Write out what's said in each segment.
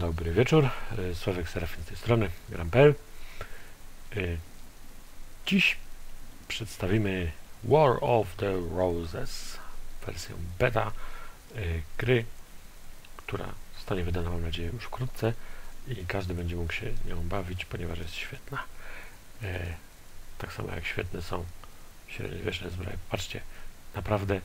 dobry wieczór. E, Sławek Serafin z tej strony, gram.pl. E, Dziś przedstawimy War of the Roses, wersję beta e, gry, która zostanie wydana mam nadzieję już wkrótce i każdy będzie mógł się nią bawić, ponieważ jest świetna. Tak samo jak świetne są średniowieczne zbroje. Patrzcie, naprawdę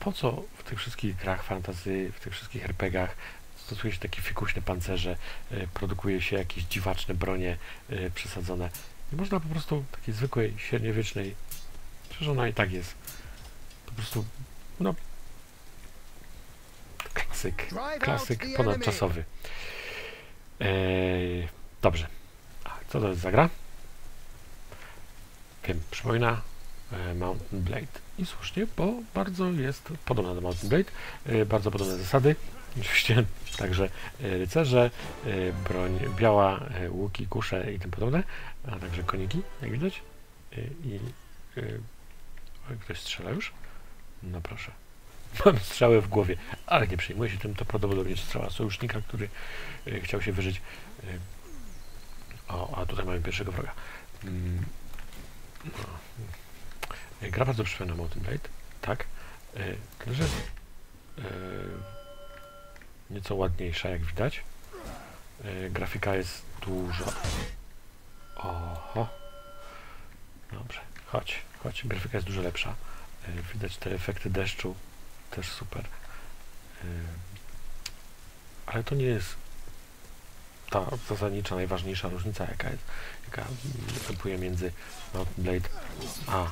po co w tych wszystkich grach fantasy, w tych wszystkich RPGach stosuje się takie fikuśne pancerze, e, produkuje się jakieś dziwaczne bronie e, przesadzone. Nie można po prostu takiej zwykłej, średniowiecznej, przecież ona i tak jest, po prostu, no, klasyk, klasyk ponadczasowy. Eee, dobrze, a co to jest za gra? Wiem, przypomina Mountain Blade. I słusznie, bo bardzo jest podobna do Mountain Blade, e, bardzo podobne zasady. Oczywiście także e, rycerze, e, broń biała, e, łuki, kusze i tym podobne, a także koniki, jak widać. E, I e, ktoś strzela już? No proszę. Mam strzałę w głowie, ale nie przejmuję się tym, to prawdopodobnie strzała sojusznika, który e, chciał się wyżyć. E, o, a tutaj mamy pierwszego wroga. Mm, no. E, Gra bardzo przypomina Mountain Blade, tak. Tyle, że e, nieco ładniejsza, jak widać. E, Grafika jest dużo. Oho. Dobrze, chodź, chodź. Grafika jest dużo lepsza. E, Widać te efekty deszczu, też super. Ale to nie jest ta zasadnicza, najważniejsza różnica, jaka jest, jaka występuje między Mountain Blade a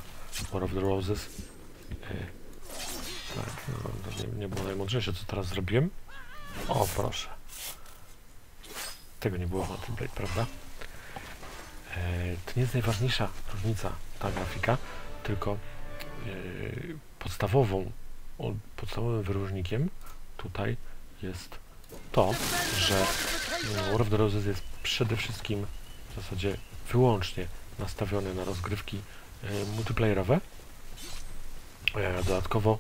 War of the Roses. Tak, no, to nie, nie było najmądrzejsze, co teraz zrobiłem. O, proszę. Tego nie było w Mountain Blade, prawda? E, to nie jest najważniejsza różnica, ta grafika, tylko e, podstawową, o, podstawowym wyróżnikiem tutaj jest to, że e, War of the Roses jest przede wszystkim w zasadzie wyłącznie nastawiony na rozgrywki multiplayerowe. E, Dodatkowo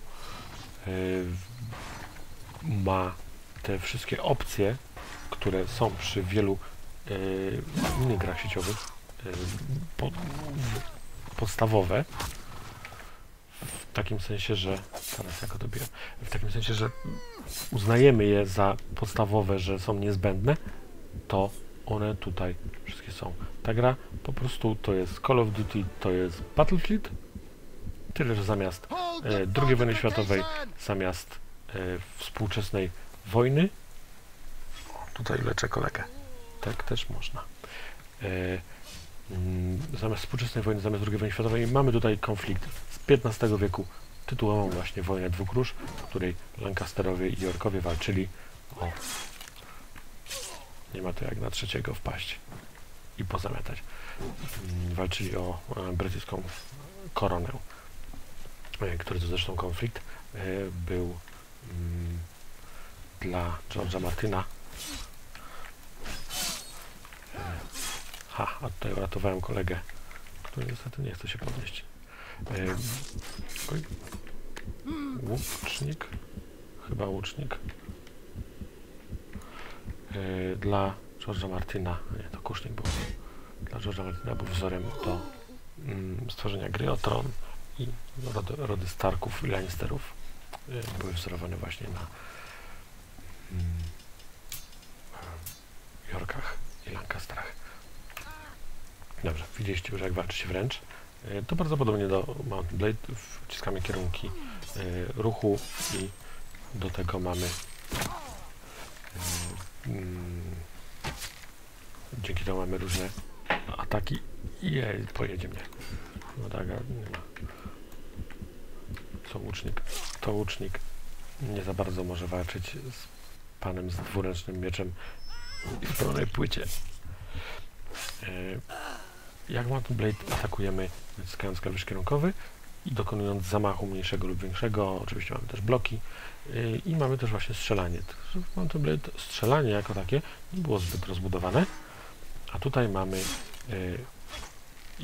e, ma te wszystkie opcje, które są przy wielu e, innych grach sieciowych e, podstawowe. W takim sensie, że teraz jako dobiję, w takim sensie, że uznajemy je za podstawowe, że są niezbędne, to one tutaj wszystkie są. Ta gra po prostu to jest Call of Duty, to jest Battlefield, tyle że zamiast e, II wojny światowej, zamiast e, współczesnej wojny, tutaj leczę kolegę, tak też można. E, mm, zamiast współczesnej wojny, zamiast II wojny światowej mamy tutaj konflikt z XV wieku, tytułową właśnie wojnę dwóch róż, w której Lancasterowie i Yorkowie walczyli o nie ma to jak na trzeciego wpaść i pozamiatać. Mm, Walczyli o e, brytyjską koronę, e, który to zresztą konflikt e, był mm, dla George'a Martyna. E, Ha, a tutaj uratowałem kolegę, który niestety nie chce się podnieść. Oj. Łucznik? Chyba łucznik. E, Dla George'a Martina, nie, to kusznik był. Dla George'a Martina był wzorem do mm, stworzenia gry o Tron i rody, rody Starków i Lannisterów e, były wzorowane właśnie na mm, Yorkach i Lancasterach. Dobrze, widzieliście już jak walczy się wręcz. E, To bardzo podobnie do Mountain Blade. Wciskamy kierunki ruchu i do tego mamy mm, dzięki temu mamy różne ataki. Jej, pojedzie mnie. No tak, nie ma. Co łucznik? To łucznik nie za bardzo może walczyć z panem z dwuręcznym mieczem w pełnej płycie. E, Jak Mountain Blade atakujemy naciskając klawisz kierunkowy i dokonując zamachu mniejszego lub większego. Oczywiście mamy też bloki yy, i mamy też właśnie strzelanie. W Mountain Blade strzelanie jako takie nie było zbyt rozbudowane, a tutaj mamy yy,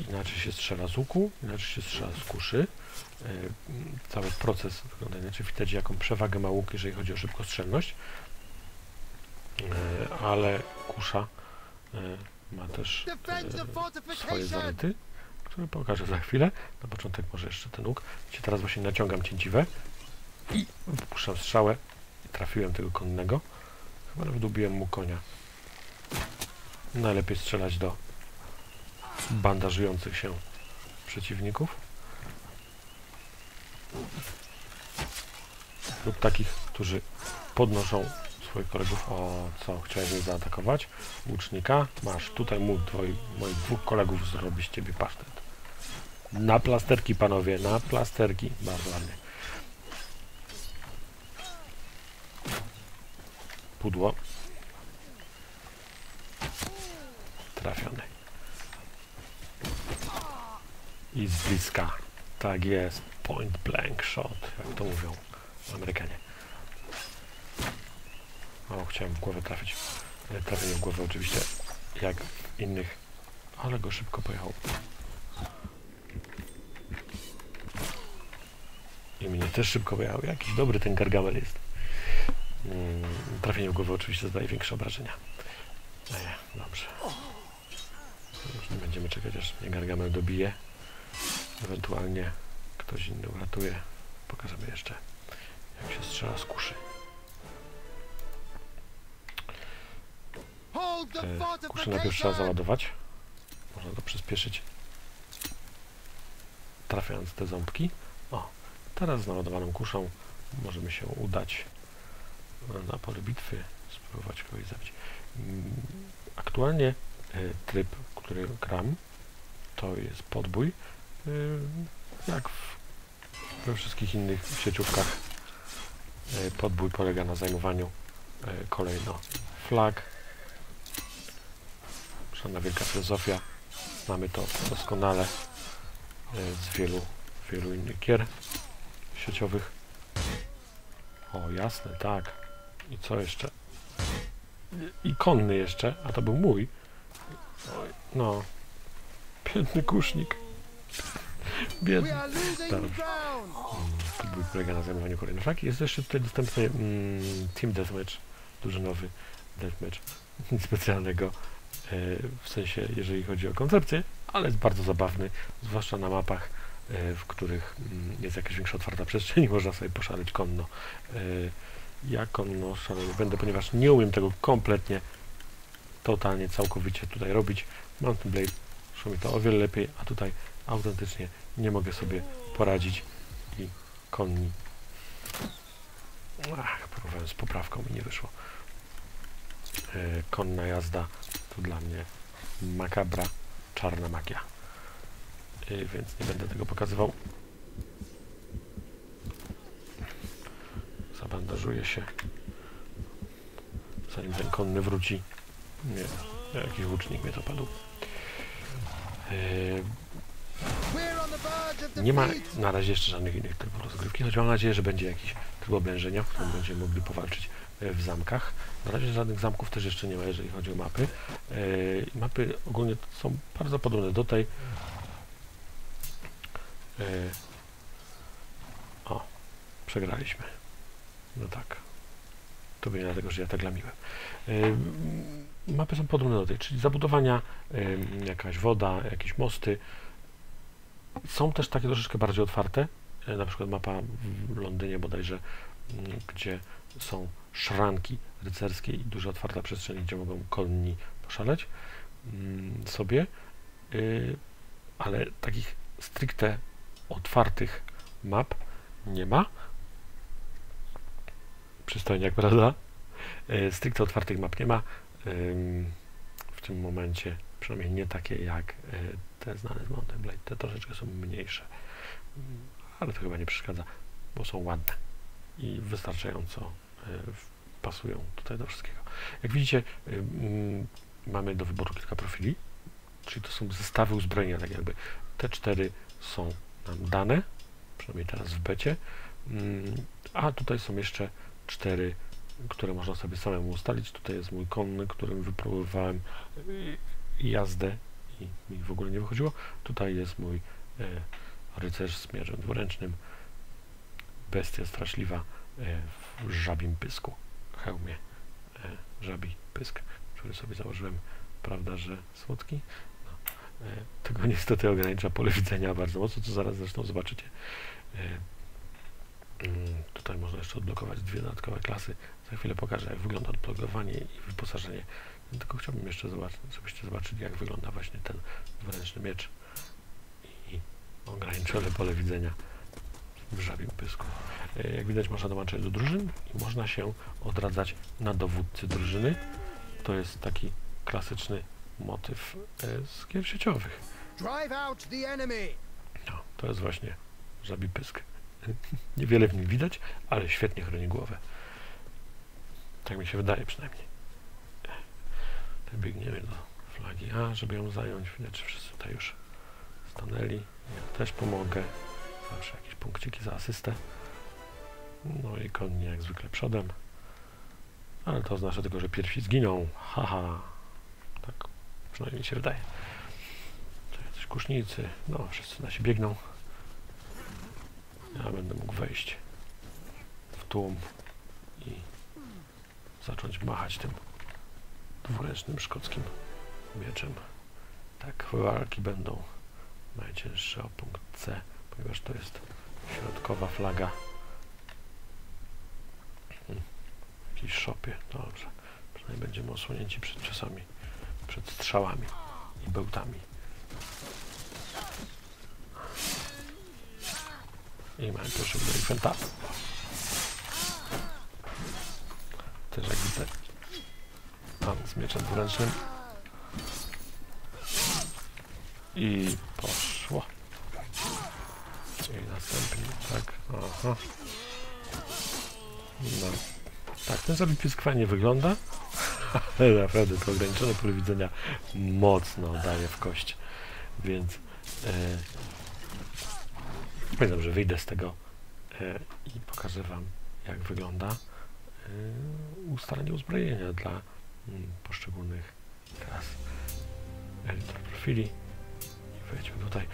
inaczej się strzela z łuku, inaczej się strzela z kuszy. Yy, Cały proces wygląda inaczej. Widać jaką przewagę ma łuk, jeżeli chodzi o szybkostrzelność. Ale kusza ma też swoje zalety, które pokażę za chwilę. Na początek może jeszcze ten łuk. Widzicie, teraz właśnie naciągam cięciwę i wpuszczam strzałę i trafiłem tego konnego. Chyba nawet ubiłem mu konia. Najlepiej strzelać do bandażujących się przeciwników. Lub takich, którzy podnoszą swoich kolegów. O, co? Chciałeś mnie zaatakować? Łucznika? Masz. Tutaj mój, twoi, moich dwóch kolegów zrobi z ciebie pasztet. Na plasterki, panowie, na plasterki. Bardzo ładnie. Pudło. Trafiony. I z bliska. Tak jest. Point blank shot, jak to mówią Amerykanie. O, chciałem w głowę trafić. Nie trafienie w głowę oczywiście, jak innych, ale go szybko pojechał. I mnie też szybko pojechał. Jakiś dobry ten Gargamel jest. Mm, trafienie w głowę oczywiście zadaje większe obrażenia. Eje, dobrze. Już nie będziemy czekać, aż mnie Gargamel dobije. Ewentualnie ktoś inny uratuje. Pokażemy jeszcze, jak się strzela z kuszy. Hold the E, kuszę najpierw trzeba załadować. Można to przyspieszyć. Trafiając te ząbki. O, teraz z naładowaną kuszą możemy się udać na pole bitwy, spróbować kogoś zabić. Mm, Aktualnie e, tryb, który gram, to jest podbój. E, Jak we wszystkich innych sieciówkach, e, podbój polega na zajmowaniu kolejno flag, Żadna wielka filozofia. Mamy to doskonale z wielu, wielu innych gier sieciowych. O, jasne, tak. I co jeszcze? I konny jeszcze, a to był mój. No. Biedny kusznik. Biedny. Dobrze. ground! Podbój polega na zajmowaniu kolejnych flag. Jest jeszcze tutaj dostępny mm, Team Deathmatch, drużynowy Deathmatch. Nic specjalnego e, w sensie, jeżeli chodzi o koncepcję, ale jest bardzo zabawny, zwłaszcza na mapach, w których mm, jest jakaś większa otwarta przestrzeń i można sobie poszaleć konno. E, ja konno szalenie będę, ponieważ nie umiem tego kompletnie, totalnie, całkowicie tutaj robić. Mountain Blade szło mi to o wiele lepiej, a tutaj autentycznie nie mogę sobie poradzić i konni. Ach, próbowałem z poprawką i nie wyszło. E, konna jazda to dla mnie makabra, czarna magia. E, więc nie będę tego pokazywał. Zabandażuję się. Zanim ten konny wróci. Nie, jakiś łucznik mnie dopadł. Of nie ma na razie jeszcze żadnych innych trybów rozgrywki, choć mam nadzieję, że będzie jakiś tryb oblężenia, w którym będziemy mogli powalczyć e, w zamkach. Na razie żadnych zamków też jeszcze nie ma, jeżeli chodzi o mapy. Mapy ogólnie są bardzo podobne do tej. E, o, przegraliśmy. No tak. To będzie dlatego, że ja tak lamiłem. E, mapy są podobne do tej, czyli zabudowania, e, jakaś woda, jakieś mosty, są też takie troszeczkę bardziej otwarte, na przykład mapa w Londynie bodajże, gdzie są szranki rycerskie i duża otwarta przestrzeń, gdzie mogą konni poszaleć sobie, ale takich stricte otwartych map nie ma. Przystojniak, prawda? E, Stricte otwartych map nie ma. W tym momencie, przynajmniej nie takie jak e, te znane z Mountain Blade. Te troszeczkę są mniejsze. Mm, Ale to chyba nie przeszkadza, bo są ładne i wystarczająco e, pasują tutaj do wszystkiego. Jak widzicie, mamy do wyboru kilka profili, czyli to są zestawy uzbrojenia, tak jakby. Te cztery są nam dane, przynajmniej teraz w becie, Mm, a tutaj są jeszcze cztery, które można sobie samemu ustalić. Tutaj jest mój konny, którym wypróbowałem y, jazdę i mi w ogóle nie wychodziło. Tutaj jest mój e, rycerz z mieczem dwuręcznym, bestia straszliwa e, w żabim pysku, hełmie e, żabi pysk, który sobie założyłem. Prawda, że słodki? E, tego niestety ogranicza pole widzenia bardzo mocno, co zaraz zresztą zobaczycie. E, mm, tutaj można jeszcze odblokować dwie dodatkowe klasy. Za chwilę pokażę, jak wygląda odblokowanie i wyposażenie. Tylko chciałbym jeszcze zobaczyć, żebyście zobaczyli, jak wygląda właśnie ten dwuręczny miecz i ograniczone pole widzenia w żabim pysku. E, Jak widać, można dołączać do drużyn i można się odradzać na dowódcy drużyny. To jest taki klasyczny motyw e, z gier sieciowych. No, to jest właśnie żabi pysk. Niewiele w nim widać, ale świetnie chroni głowę. Tak mi się wydaje przynajmniej. Biegniemy do flagi A, żeby ją zająć. Widać, że wszyscy tutaj już stanęli. Ja też pomogę. Zawsze jakieś punkciki za asystę. No i konni jak zwykle przodem. Ale to oznacza tylko, że pierwsi zginą. Haha. Tak przynajmniej mi się wydaje. To jacyś kusznicy. No, wszyscy nasi biegną. Ja będę mógł wejść w tłum i zacząć machać tym dwuręcznym szkockim mieczem. Tak, walki będą najcięższe o punkt C, ponieważ to jest środkowa flaga. Hmm, W jakiejś szopie, dobrze. Przynajmniej będziemy osłonięci przed ciosami, przed strzałami i bełtami. I mamy pierwszego delikventa. Też jak widzę. Pan z mieczem dwuręcznym. I poszło. I następnie, tak. Aha. No. Tak, ten sobie pisk fajnie wygląda. Naprawdę to ograniczone pole widzenia mocno daje w kość. Więc e, Pamiętam, że wyjdę z tego e, i pokażę Wam, jak wygląda e, ustalenie uzbrojenia dla mm, poszczególnych klas. Editor profili. Wejdźmy tutaj.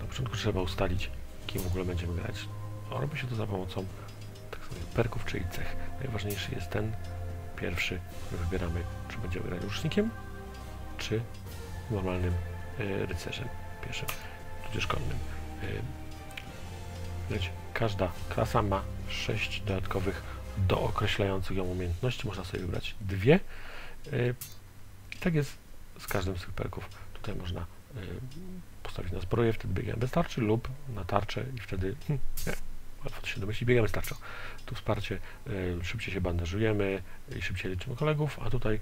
Na początku trzeba ustalić, kim w ogóle będziemy grać. A robi się to za pomocą tak zwanych perków, czyli cech. Najważniejszy jest ten pierwszy, wybieramy, czy będziemy grać łucznikiem, czy normalnym e, rycerzem pieszym, tudzież konnym. Y, każda klasa ma sześć dodatkowych dookreślających ją umiejętności. Można sobie wybrać dwie. I tak jest z każdym z tych perków. Tutaj można postawić na zbroję, wtedy biegamy bez tarczy lub na tarczę i wtedy nie, łatwo to się domyślić, biegamy z tarczą. Tu wsparcie, szybciej się bandażujemy i szybciej leczymy kolegów, a tutaj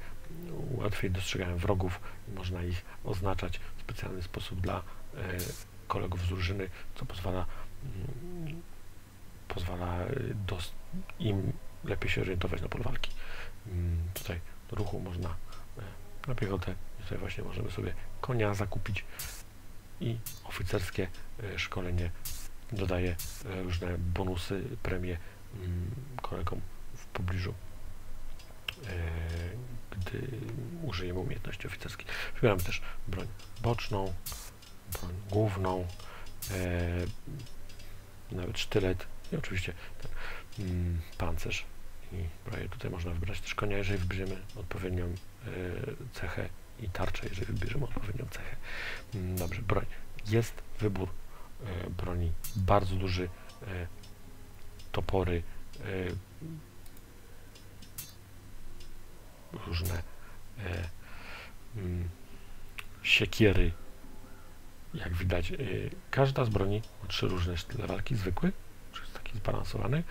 łatwiej dostrzegamy wrogów i można ich oznaczać w specjalny sposób dla kolegów z drużyny, co pozwala, mm, pozwala y, im lepiej się orientować na polu walki. Mm, Tutaj ruchu można na piechotę, tutaj właśnie możemy sobie konia zakupić i oficerskie szkolenie dodaje e, różne bonusy, premie mm, kolegom w pobliżu, e, gdy użyjemy umiejętności oficerskich. Wybieramy też broń boczną, broń główną, e, nawet sztylet i oczywiście ten mm, pancerz i. Tutaj można wybrać też konia, jeżeli wybierzemy odpowiednią cechę i tarczę, jeżeli wybierzemy odpowiednią cechę. Mm, dobrze, broń. Jest wybór broni bardzo duży, e, topory, e, różne e, mm, siekiery, jak widać, każda z broni ma trzy różne style walki. Zwykły, jest taki zbalansowany,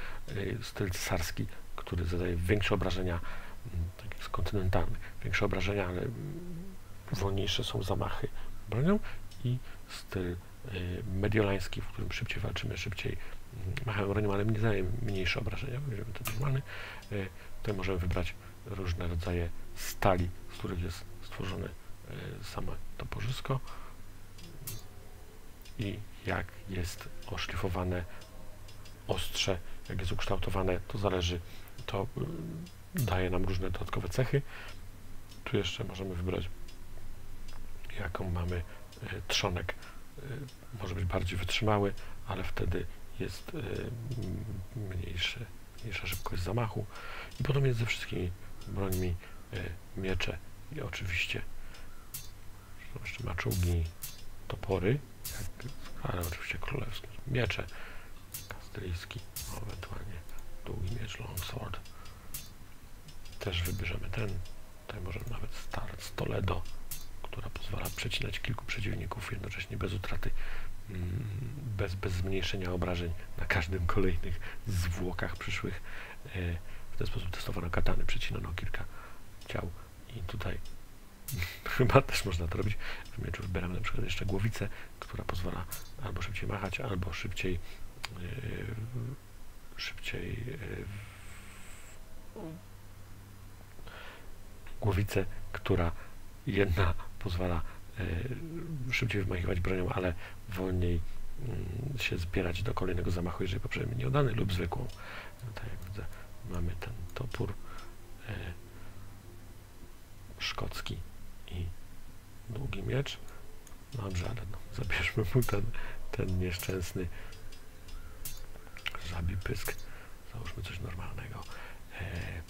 styl cesarski, który zadaje większe obrażenia, mm, tak jest kontynentalny, większe obrażenia, ale mm, wolniejsze są zamachy bronią i styl mediolański, w którym szybciej walczymy, szybciej mm, machamy bronią, ale nie zadaje mniejsze obrażenia, weźmiemy ten normalny. Y, Tutaj możemy wybrać różne rodzaje stali, z których jest stworzone y, same toporzysko i jak jest oszlifowane ostrze, jak jest ukształtowane, to zależy, to y, daje nam różne dodatkowe cechy. Tu jeszcze możemy wybrać, jaką mamy y, trzonek. Y, może być bardziej wytrzymały, ale wtedy jest y, mniejszy mniejsza szybkość zamachu. I potem jest ze wszystkimi brońmi e, miecze i oczywiście jeszcze maczugi, topory, ale oczywiście królewskie, miecze, kastylijski, ewentualnie długi miecz, longsword. Też wybierzemy ten, tutaj możemy nawet start z Toledo, która pozwala przecinać kilku przeciwników jednocześnie bez utraty, mm, bez, bez zmniejszenia obrażeń na każdym kolejnych zwłokach przyszłych. E, W ten sposób testowano katany, przecinano kilka ciał i tutaj chyba też można to robić. W mieczu wybieramy na przykład jeszcze głowicę, która pozwala albo szybciej machać, albo szybciej yy, szybciej yy, głowicę, która jedna pozwala yy, szybciej wymachiwać bronią, ale wolniej mm, się zbierać do kolejnego zamachu, jeżeli poprzedni nieudany lub zwykłą. No tak jak widzę, mamy ten topór yy, szkocki i długi miecz. Dobrze, ale no, zabierzmy mu ten, ten nieszczęsny żabi pysk. Załóżmy coś normalnego. E,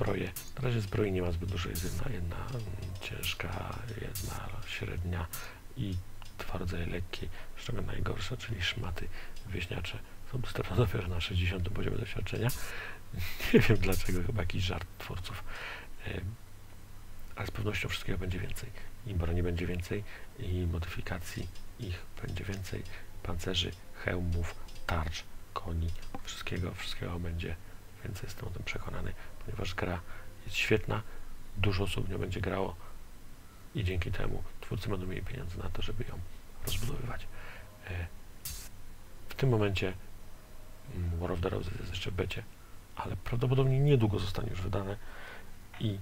zbroje. Na razie zbroi nie ma zbyt dużo. Jest jedna, jedna ciężka, jedna średnia i twarde i lekkie. Z czego najgorsze, czyli szmaty wieśniacze. Są dopiero na 60 poziomie doświadczenia. Nie wiem dlaczego, chyba jakiś żart twórców. Ale z pewnością wszystkiego będzie więcej. I broni będzie więcej, i modyfikacji ich będzie więcej, pancerzy, hełmów, tarcz, koni, wszystkiego, wszystkiego będzie więcej, jestem o tym przekonany, ponieważ gra jest świetna, dużo osób w nią będzie grało i dzięki temu twórcy będą mieli pieniądze na to, żeby ją rozbudowywać. E, w tym momencie mm, War of the Roses jest jeszcze w becie, ale prawdopodobnie niedługo zostanie już wydane i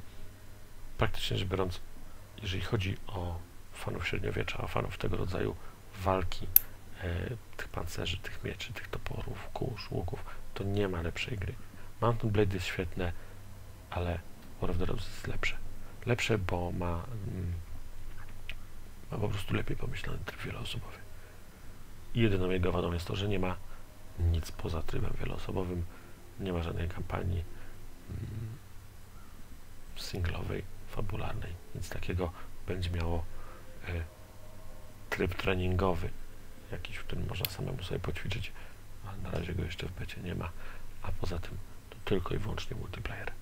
praktycznie rzecz biorąc, jeżeli chodzi o fanów średniowiecza, fanów tego rodzaju walki, e, tych pancerzy, tych mieczy, tych toporów, kurz, łuków, to nie ma lepszej gry. Mountain Blade jest świetne, ale War of the Roses jest lepsze. Lepsze, bo ma, mm, ma po prostu lepiej pomyślany tryb wieloosobowy. Jedyną jego wadą jest to, że nie ma nic poza trybem wieloosobowym, nie ma żadnej kampanii mm, singlowej, fabularnej. Nic takiego będzie miało e, tryb treningowy, jakiś, w którym można samemu sobie poćwiczyć, ale na razie go jeszcze w becie nie ma, a poza tym to tylko i wyłącznie multiplayer.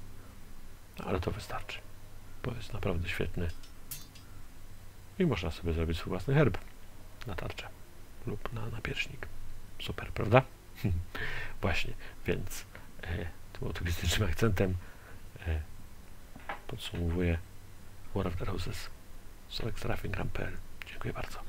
Ale to wystarczy, bo jest naprawdę świetny i można sobie zrobić swój własny herb na tarczę lub na napierśnik. Super, prawda? Właśnie, więc e, to było turystycznym akcentem. E, podsumowuję War of the Roses z Alex Raffing Dziękuję bardzo.